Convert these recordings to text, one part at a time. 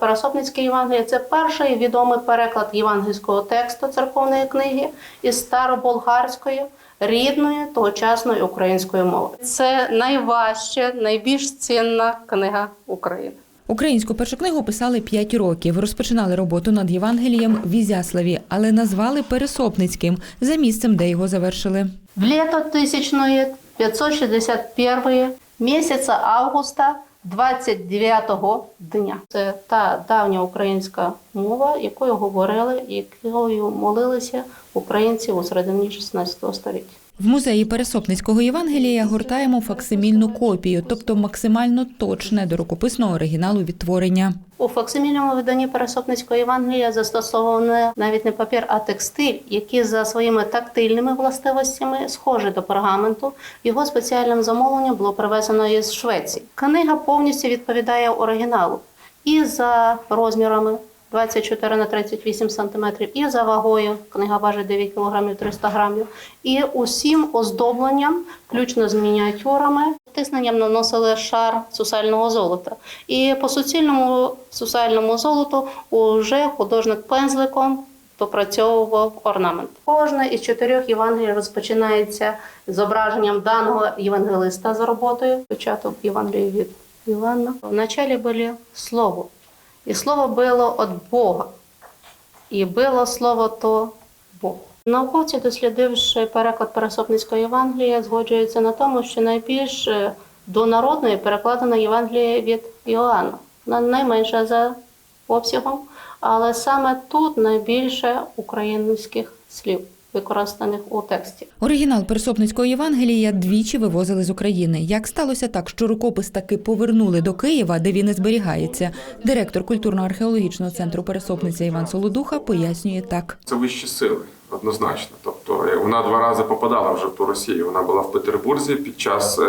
Парасопницьке Євангеліє це перший відомий переклад євангельського тексту церковної книги із староболгарської рідної тогочасної української мови. Це найважча, найбільш цінна книга України. Українську першу книгу писали 5 років. Розпочинали роботу над Євангелієм в Ізяславі, але назвали Пересопницьким за місцем, де його завершили. В лето тисячної 561 місяця августа 29-го дня. Це та давня українська мова, якою говорили, якою молилися українці у середині 16 століття. В музеї Пересопницького Євангелія гортаємо факсимільну копію, тобто максимально точне до рукописного оригіналу відтворення. У факсимільному виданні Пересопницького Євангелія застосовано навіть не папір, а текстиль, який за своїми тактильними властивостями схожий до пергаменту. Його спеціальним замовленням було привезено із Швеції. Книга повністю відповідає оригіналу і за розмірами. 24 на 38 сантиметрів, і за вагою книга важить 9 кілограмів 300 грамів, і усім оздобленням, включно з мініатюрами, тисненням наносили шар сусального золота. І по суцільному сусальному золоту уже художник пензликом допрацьовував орнамент. Кожне із чотирьох Євангелій розпочинається зображенням даного євангелиста за роботою. Початок Євангелії від Івана. Вначалі були слово. І слово було від Бога. І було слово то Бог. Науковці, дослідивши переклад Пересопницького Євангелія, згоджуються на тому, що найбільш е, до народної перекладена Євангеліє від Іоанна. Вона найменша за обсягом, але саме тут найбільше українських слів, використаних у тексті. Оригінал Пересопницького Євангелія двічі вивозили з України. Як сталося так, що рукопис таки повернули до Києва, де він і зберігається? Директор культурно-археологічного центру Пересопниця Іван Солодуха пояснює так. Це вищі сили, однозначно. Тобто е, вона два рази попадала вже в ту Росію. Вона була в Петербурзі під час е,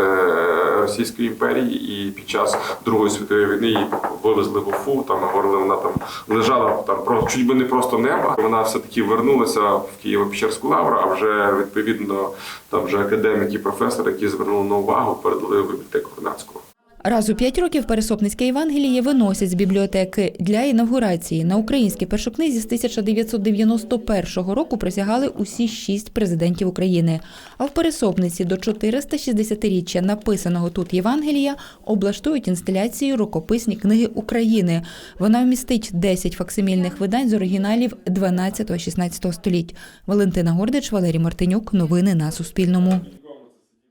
Російської імперії і під час Другої світової війни її вивезли в Уфу. Там говорили, вона там лежала там про чуть би не просто неба. Вона все таки вернулася в Києво-Печерську лавру, а вже відповідно там вже академіки, професори, які звернули на увагу, передали в бібліотеку Вернадського. Раз у п'ять років Пересопницьке Євангеліє виносять з бібліотеки для інавгурації. На українській першокнизі з 1991 року присягали усі шість президентів України. А в Пересопниці до 460-річчя написаного тут Євангелія облаштують інсталяцію рукописні книги України. Вона вмістить 10 факсимільних видань з оригіналів 12-16 століть. Валентина Гордич, Валерій Мартинюк. Новини на Суспільному.